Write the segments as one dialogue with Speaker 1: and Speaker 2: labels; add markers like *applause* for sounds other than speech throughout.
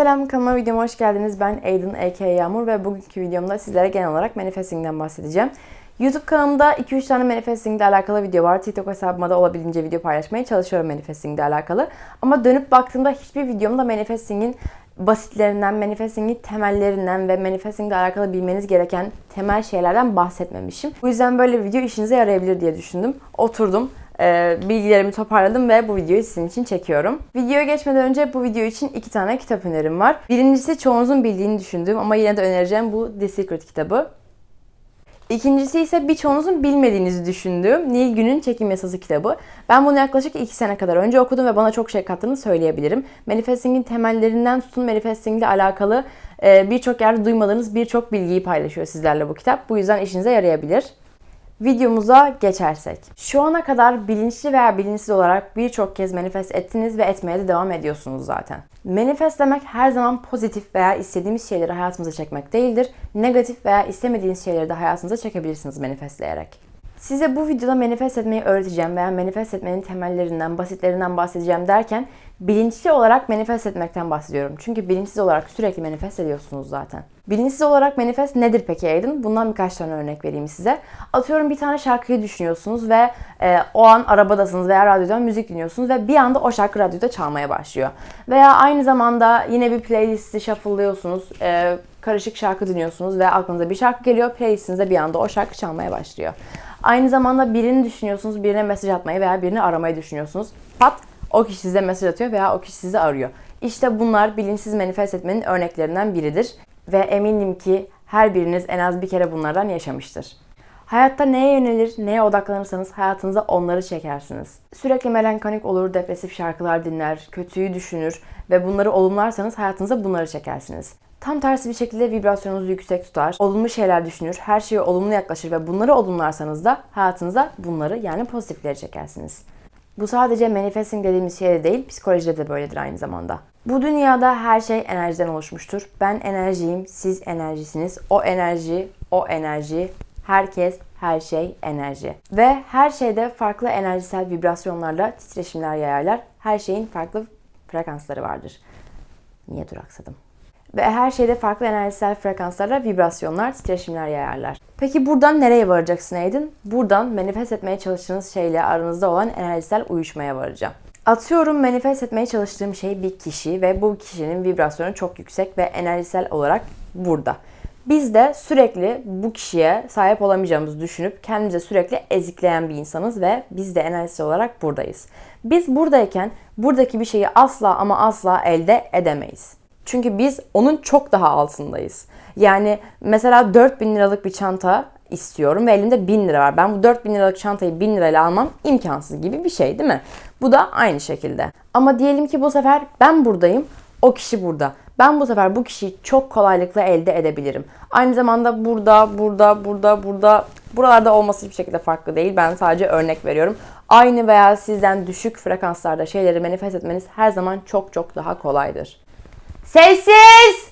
Speaker 1: Selam kanalıma videoma hoş geldiniz. Ben Aydın A.K. Yağmur ve bugünkü videomda sizlere genel olarak manifesting'den bahsedeceğim. YouTube kanalımda 2-3 tane manifesting ile alakalı video var. TikTok hesabıma da olabildiğince video paylaşmaya çalışıyorum manifesting ile alakalı. Ama dönüp baktığımda hiçbir videomda manifesting'in basitlerinden, manifesting'in temellerinden ve manifesting ile alakalı bilmeniz gereken temel şeylerden bahsetmemişim. Bu yüzden böyle bir video işinize yarayabilir diye düşündüm. Oturdum, e, bilgilerimi toparladım ve bu videoyu sizin için çekiyorum. Videoya geçmeden önce bu video için iki tane kitap önerim var. Birincisi çoğunuzun bildiğini düşündüğüm ama yine de önereceğim bu The Secret kitabı. İkincisi ise birçoğunuzun bilmediğinizi düşündüğüm Nil Gün'ün Çekim Yasası kitabı. Ben bunu yaklaşık 2 sene kadar önce okudum ve bana çok şey kattığını söyleyebilirim. Manifesting'in temellerinden tutun manifesting ile alakalı e, birçok yerde duymadığınız birçok bilgiyi paylaşıyor sizlerle bu kitap. Bu yüzden işinize yarayabilir. Videomuza geçersek. Şu ana kadar bilinçli veya bilinçsiz olarak birçok kez manifest ettiniz ve etmeye de devam ediyorsunuz zaten. Manifestlemek her zaman pozitif veya istediğimiz şeyleri hayatımıza çekmek değildir. Negatif veya istemediğiniz şeyleri de hayatınıza çekebilirsiniz manifestleyerek. Size bu videoda manifest etmeyi öğreteceğim veya manifest etmenin temellerinden, basitlerinden bahsedeceğim derken bilinçli olarak manifest etmekten bahsediyorum. Çünkü bilinçsiz olarak sürekli manifest ediyorsunuz zaten. Bilinçsiz olarak manifest nedir peki Aydın? Bundan birkaç tane örnek vereyim size. Atıyorum bir tane şarkıyı düşünüyorsunuz ve e, o an arabadasınız veya radyodan müzik dinliyorsunuz ve bir anda o şarkı radyoda çalmaya başlıyor. Veya aynı zamanda yine bir playlisti shuffle'lıyorsunuz. E, karışık şarkı dinliyorsunuz ve aklınıza bir şarkı geliyor. Playlistinizde bir anda o şarkı çalmaya başlıyor. Aynı zamanda birini düşünüyorsunuz, birine mesaj atmayı veya birini aramayı düşünüyorsunuz. Pat o kişi size mesaj atıyor veya o kişi sizi arıyor. İşte bunlar bilinçsiz manifest etmenin örneklerinden biridir. Ve eminim ki her biriniz en az bir kere bunlardan yaşamıştır. Hayatta neye yönelir, neye odaklanırsanız hayatınıza onları çekersiniz. Sürekli melankolik olur, depresif şarkılar dinler, kötüyü düşünür ve bunları olumlarsanız hayatınıza bunları çekersiniz. Tam tersi bir şekilde vibrasyonunuzu yüksek tutar, olumlu şeyler düşünür, her şeye olumlu yaklaşır ve bunları olumlarsanız da hayatınıza bunları yani pozitifleri çekersiniz. Bu sadece manifesting dediğimiz şey de değil, psikolojide de böyledir aynı zamanda. Bu dünyada her şey enerjiden oluşmuştur. Ben enerjiyim, siz enerjisiniz. O enerji, o enerji, herkes, her şey enerji. Ve her şeyde farklı enerjisel vibrasyonlarla titreşimler yayarlar. Her şeyin farklı frekansları vardır. Niye duraksadım? Ve her şeyde farklı enerjisel frekanslarla vibrasyonlar, titreşimler yayarlar. Peki buradan nereye varacaksın Aydın? Buradan manifest etmeye çalıştığınız şeyle aranızda olan enerjisel uyuşmaya varacağım. Atıyorum manifest etmeye çalıştığım şey bir kişi ve bu kişinin vibrasyonu çok yüksek ve enerjisel olarak burada. Biz de sürekli bu kişiye sahip olamayacağımızı düşünüp kendimize sürekli ezikleyen bir insanız ve biz de enerjisel olarak buradayız. Biz buradayken buradaki bir şeyi asla ama asla elde edemeyiz. Çünkü biz onun çok daha altındayız. Yani mesela 4000 liralık bir çanta istiyorum ve elimde 1000 lira var. Ben bu 4000 liralık çantayı 1000 lirayla almam imkansız gibi bir şey değil mi? Bu da aynı şekilde. Ama diyelim ki bu sefer ben buradayım, o kişi burada. Ben bu sefer bu kişiyi çok kolaylıkla elde edebilirim. Aynı zamanda burada, burada, burada, burada, buralarda olması hiçbir şekilde farklı değil. Ben sadece örnek veriyorum. Aynı veya sizden düşük frekanslarda şeyleri manifest etmeniz her zaman çok çok daha kolaydır. Sessiz!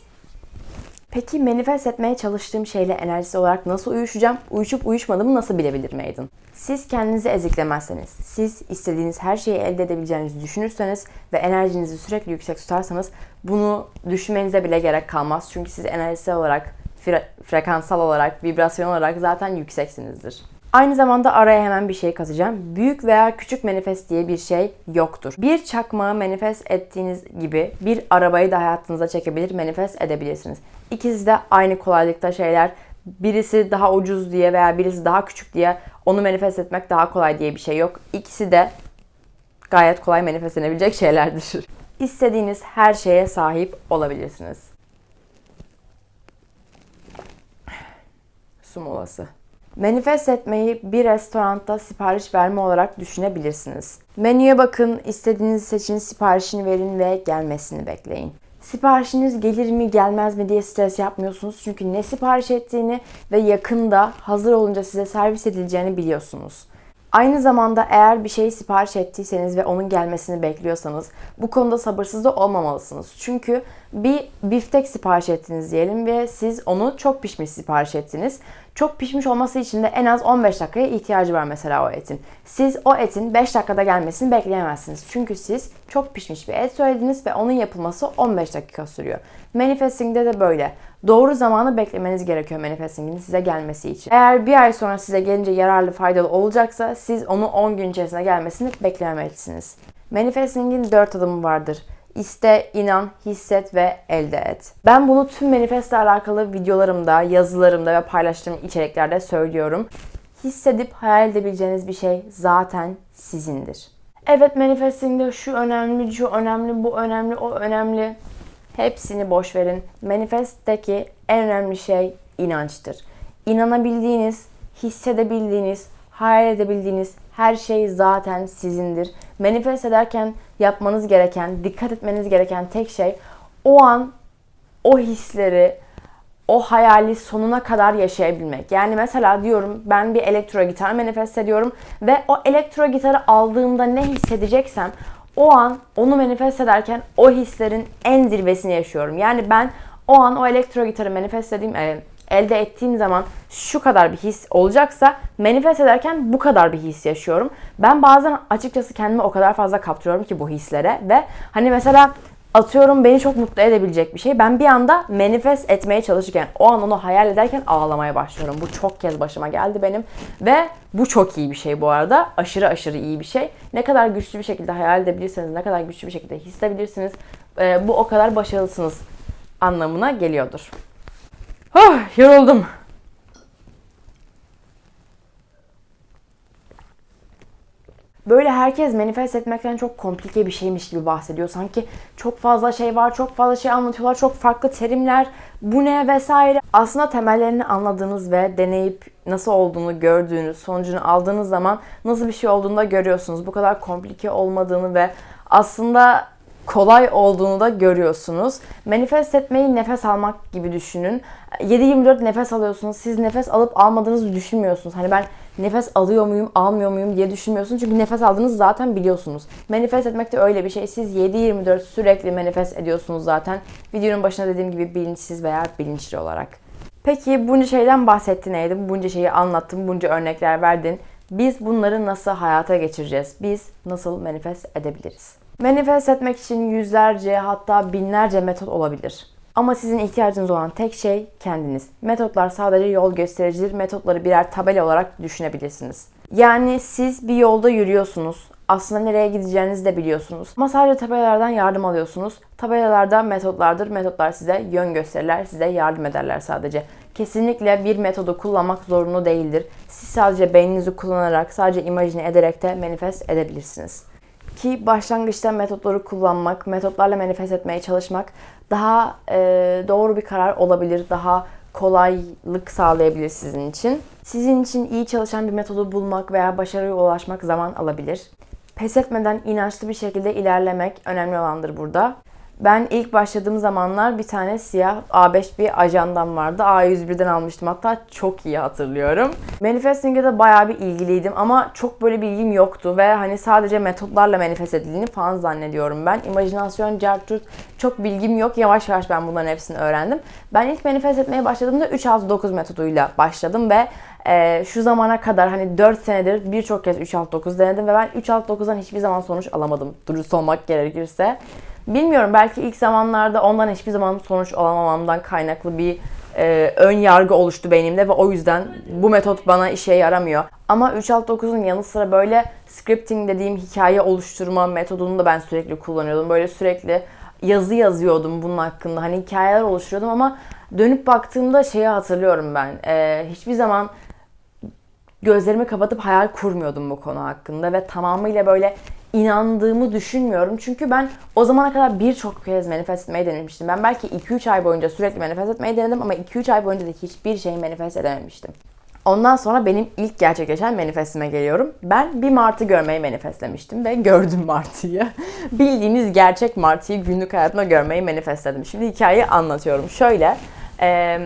Speaker 1: Peki manifest etmeye çalıştığım şeyle enerjisi olarak nasıl uyuşacağım? Uyuşup uyuşmadığımı nasıl bilebilirim Aydın? Siz kendinizi eziklemezseniz, siz istediğiniz her şeyi elde edebileceğinizi düşünürseniz ve enerjinizi sürekli yüksek tutarsanız bunu düşünmenize bile gerek kalmaz. Çünkü siz enerjisel olarak, fre- frekansal olarak, vibrasyon olarak zaten yükseksinizdir. Aynı zamanda araya hemen bir şey katacağım. Büyük veya küçük manifest diye bir şey yoktur. Bir çakmağı manifest ettiğiniz gibi bir arabayı da hayatınıza çekebilir, manifest edebilirsiniz. İkisi de aynı kolaylıkta şeyler. Birisi daha ucuz diye veya birisi daha küçük diye onu manifest etmek daha kolay diye bir şey yok. İkisi de gayet kolay manifest edilebilecek şeylerdir. *laughs* İstediğiniz her şeye sahip olabilirsiniz. *sighs* Su molası. Manifest etmeyi bir restoranda sipariş verme olarak düşünebilirsiniz. Menüye bakın, istediğinizi seçin, siparişini verin ve gelmesini bekleyin. Siparişiniz gelir mi gelmez mi diye stres yapmıyorsunuz. Çünkü ne sipariş ettiğini ve yakında hazır olunca size servis edileceğini biliyorsunuz. Aynı zamanda eğer bir şeyi sipariş ettiyseniz ve onun gelmesini bekliyorsanız bu konuda sabırsız da olmamalısınız. Çünkü bir biftek sipariş ettiniz diyelim ve siz onu çok pişmiş sipariş ettiniz. Çok pişmiş olması için de en az 15 dakikaya ihtiyacı var mesela o etin. Siz o etin 5 dakikada gelmesini bekleyemezsiniz. Çünkü siz çok pişmiş bir et söylediniz ve onun yapılması 15 dakika sürüyor. Manifesting'de de böyle. Doğru zamanı beklemeniz gerekiyor manifesting'in size gelmesi için. Eğer bir ay sonra size gelince yararlı, faydalı olacaksa siz onu 10 gün içerisinde gelmesini beklemelisiniz. Manifesting'in 4 adımı vardır. İste, inan, hisset ve elde et. Ben bunu tüm manifestle alakalı videolarımda, yazılarımda ve paylaştığım içeriklerde söylüyorum. Hissedip hayal edebileceğiniz bir şey zaten sizindir. Evet manifestingde şu önemli, şu önemli, bu önemli, o önemli. Hepsini boş verin. Manifestteki en önemli şey inançtır. İnanabildiğiniz, hissedebildiğiniz, hayal edebildiğiniz her şey zaten sizindir. Manifest ederken yapmanız gereken, dikkat etmeniz gereken tek şey o an o hisleri, o hayali sonuna kadar yaşayabilmek. Yani mesela diyorum ben bir elektro gitar manifest ediyorum ve o elektro gitarı aldığımda ne hissedeceksem o an onu manifest ederken o hislerin en zirvesini yaşıyorum. Yani ben o an o elektro gitarı manifest edeyim, e, elde ettiğim zaman şu kadar bir his olacaksa manifest ederken bu kadar bir his yaşıyorum. Ben bazen açıkçası kendimi o kadar fazla kaptırıyorum ki bu hislere ve hani mesela atıyorum beni çok mutlu edebilecek bir şey. Ben bir anda manifest etmeye çalışırken, o an onu hayal ederken ağlamaya başlıyorum. Bu çok kez başıma geldi benim. Ve bu çok iyi bir şey bu arada. Aşırı aşırı iyi bir şey. Ne kadar güçlü bir şekilde hayal edebilirsiniz, ne kadar güçlü bir şekilde hissedebilirsiniz. bu o kadar başarılısınız anlamına geliyordur. Oh, yoruldum. Böyle herkes manifest etmekten çok komplike bir şeymiş gibi bahsediyor. Sanki çok fazla şey var, çok fazla şey anlatıyorlar, çok farklı terimler, bu ne vesaire. Aslında temellerini anladığınız ve deneyip nasıl olduğunu gördüğünüz, sonucunu aldığınız zaman nasıl bir şey olduğunu da görüyorsunuz. Bu kadar komplike olmadığını ve aslında kolay olduğunu da görüyorsunuz. Manifest etmeyi nefes almak gibi düşünün. 7-24 nefes alıyorsunuz. Siz nefes alıp almadığınızı düşünmüyorsunuz. Hani ben nefes alıyor muyum, almıyor muyum diye düşünmüyorsunuz. Çünkü nefes aldığınızı zaten biliyorsunuz. Manifest etmek de öyle bir şey. Siz 7-24 sürekli manifest ediyorsunuz zaten. Videonun başında dediğim gibi bilinçsiz veya bilinçli olarak. Peki bunca şeyden bahsettin Eydim. Bunca şeyi anlattım, bunca örnekler verdin. Biz bunları nasıl hayata geçireceğiz? Biz nasıl manifest edebiliriz? Manifest etmek için yüzlerce hatta binlerce metot olabilir. Ama sizin ihtiyacınız olan tek şey kendiniz. Metotlar sadece yol göstericidir. Metotları birer tabela olarak düşünebilirsiniz. Yani siz bir yolda yürüyorsunuz. Aslında nereye gideceğinizi de biliyorsunuz. Ama sadece tabelalardan yardım alıyorsunuz. Tabelalarda metotlardır. Metotlar size yön gösterirler, size yardım ederler sadece. Kesinlikle bir metodu kullanmak zorunlu değildir. Siz sadece beyninizi kullanarak, sadece imajine ederek de manifest edebilirsiniz. Ki başlangıçta metotları kullanmak, metotlarla manifest etmeye çalışmak daha e, doğru bir karar olabilir. Daha kolaylık sağlayabilir sizin için. Sizin için iyi çalışan bir metodu bulmak veya başarıya ulaşmak zaman alabilir. Pes etmeden inançlı bir şekilde ilerlemek önemli olandır burada. Ben ilk başladığım zamanlar bir tane siyah A5 bir ajandam vardı. A101'den almıştım hatta çok iyi hatırlıyorum. Manifesting'e de bayağı bir ilgiliydim ama çok böyle bilgim yoktu ve hani sadece metotlarla manifest edildiğini falan zannediyorum ben. İmajinasyon, carturt çok bilgim yok. Yavaş yavaş ben bunların hepsini öğrendim. Ben ilk manifest etmeye başladığımda 3-6-9 metoduyla başladım ve e, şu zamana kadar hani 4 senedir birçok kez 3-6-9 denedim ve ben 3-6-9'dan hiçbir zaman sonuç alamadım. Dürüst olmak gerekirse. Bilmiyorum belki ilk zamanlarda ondan hiçbir zaman sonuç alamamamdan kaynaklı bir e, ön yargı oluştu beynimde ve o yüzden bu metot bana işe yaramıyor. Ama 369'un yanı sıra böyle scripting dediğim hikaye oluşturma metodunu da ben sürekli kullanıyordum. Böyle sürekli yazı yazıyordum bunun hakkında. Hani hikayeler oluşturuyordum ama dönüp baktığımda şeyi hatırlıyorum ben. E, hiçbir zaman gözlerimi kapatıp hayal kurmuyordum bu konu hakkında ve tamamıyla böyle inandığımı düşünmüyorum. Çünkü ben o zamana kadar birçok kez manifest etmeyi denemiştim. Ben belki 2-3 ay boyunca sürekli manifest etmeyi denedim ama 2-3 ay boyunca da hiçbir şeyi manifest edememiştim. Ondan sonra benim ilk gerçekleşen manifestime geliyorum. Ben bir martı görmeyi manifestlemiştim ve gördüm martıyı. *laughs* Bildiğiniz gerçek martıyı günlük hayatımda görmeyi manifestledim. Şimdi hikayeyi anlatıyorum. Şöyle, e,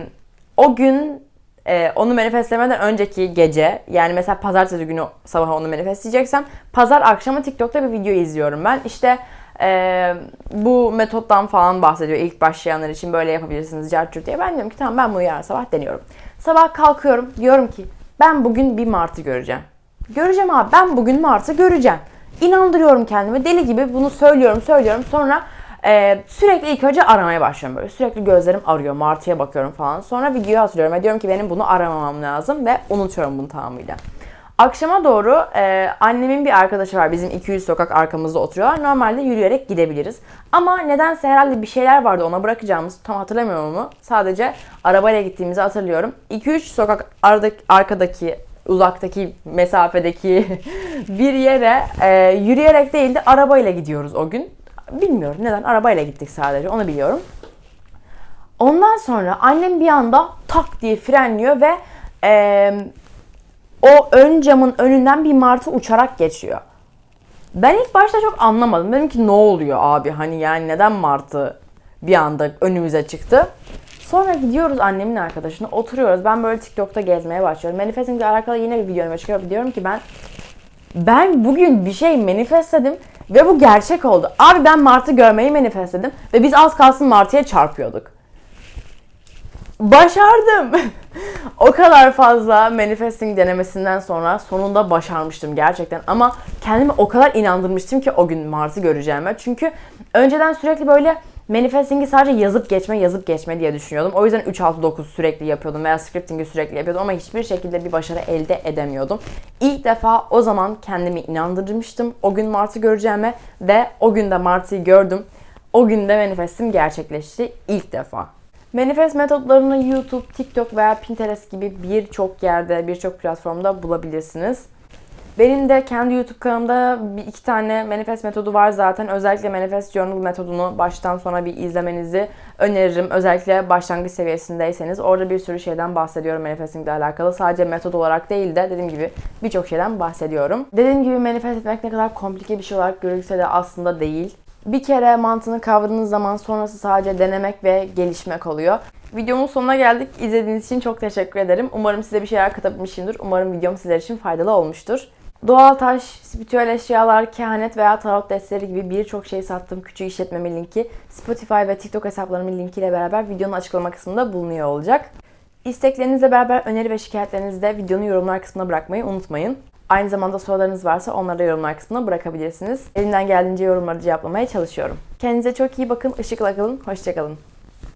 Speaker 1: o gün Ee, onu manifestlemeden önceki gece yani mesela pazartesi günü sabah onu manifestleyeceksem pazar akşamı TikTok'ta bir video izliyorum ben. İşte ee, bu metottan falan bahsediyor ilk başlayanlar için böyle yapabilirsiniz cartçur diye. Ben diyorum ki tamam ben bunu yarın sabah deniyorum. Sabah kalkıyorum diyorum ki ben bugün bir martı göreceğim. Göreceğim abi ben bugün martı göreceğim. İnandırıyorum kendimi deli gibi bunu söylüyorum söylüyorum sonra ee, sürekli ilk önce aramaya başlıyorum böyle. Sürekli gözlerim arıyor, martıya bakıyorum falan. Sonra videoyu hatırlıyorum ve diyorum ki benim bunu aramamam lazım ve unutuyorum bunu tamamıyla. Akşama doğru e, annemin bir arkadaşı var. Bizim 200 sokak arkamızda oturuyorlar. Normalde yürüyerek gidebiliriz. Ama nedense herhalde bir şeyler vardı ona bırakacağımız. Tam hatırlamıyorum onu. Sadece arabayla gittiğimizi hatırlıyorum. 2-3 sokak aradaki, arkadaki uzaktaki mesafedeki *laughs* bir yere e, yürüyerek değil de arabayla gidiyoruz o gün. Bilmiyorum neden arabayla gittik sadece onu biliyorum. Ondan sonra annem bir anda tak diye frenliyor ve e, o ön camın önünden bir martı uçarak geçiyor. Ben ilk başta çok anlamadım. Dedim ki ne oluyor abi hani yani neden martı bir anda önümüze çıktı. Sonra gidiyoruz annemin arkadaşına oturuyoruz. Ben böyle TikTok'ta gezmeye başlıyorum. Manifesting ile alakalı yine bir video önüme çıkıyor. Diyorum ki ben ben bugün bir şey manifestledim ve bu gerçek oldu. Abi ben Mart'ı görmeyi manifestledim ve biz az kalsın Martı'ya çarpıyorduk. Başardım. *laughs* o kadar fazla manifesting denemesinden sonra sonunda başarmıştım gerçekten. Ama kendimi o kadar inandırmıştım ki o gün Mart'ı göreceğime. Çünkü önceden sürekli böyle manifesting'i sadece yazıp geçme, yazıp geçme diye düşünüyordum. O yüzden 3-6-9 sürekli yapıyordum veya scripting'i sürekli yapıyordum ama hiçbir şekilde bir başarı elde edemiyordum. İlk defa o zaman kendimi inandırmıştım o gün Mart'ı göreceğime ve o gün de Mart'ı gördüm. O gün de manifestim gerçekleşti ilk defa. Manifest metotlarını YouTube, TikTok veya Pinterest gibi birçok yerde, birçok platformda bulabilirsiniz. Benim de kendi YouTube kanalımda bir iki tane manifest metodu var zaten. Özellikle manifest journal metodunu baştan sona bir izlemenizi öneririm. Özellikle başlangıç seviyesindeyseniz. Orada bir sürü şeyden bahsediyorum manifesting ile alakalı. Sadece metod olarak değil de dediğim gibi birçok şeyden bahsediyorum. Dediğim gibi manifest etmek ne kadar komplike bir şey olarak görülse de aslında değil. Bir kere mantığını kavradığınız zaman sonrası sadece denemek ve gelişmek oluyor. Videomun sonuna geldik. İzlediğiniz için çok teşekkür ederim. Umarım size bir şeyler katabilmişimdir. Umarım videom sizler için faydalı olmuştur. Doğal taş, spiritüel eşyalar, kehanet veya tarot destleri gibi birçok şey sattığım küçük işletmemin linki Spotify ve TikTok hesaplarımın linkiyle beraber videonun açıklama kısmında bulunuyor olacak. İsteklerinizle beraber öneri ve şikayetlerinizi de videonun yorumlar kısmına bırakmayı unutmayın. Aynı zamanda sorularınız varsa onları da yorumlar kısmına bırakabilirsiniz. Elimden geldiğince yorumları cevaplamaya çalışıyorum. Kendinize çok iyi bakın, ışıkla kalın, hoşçakalın.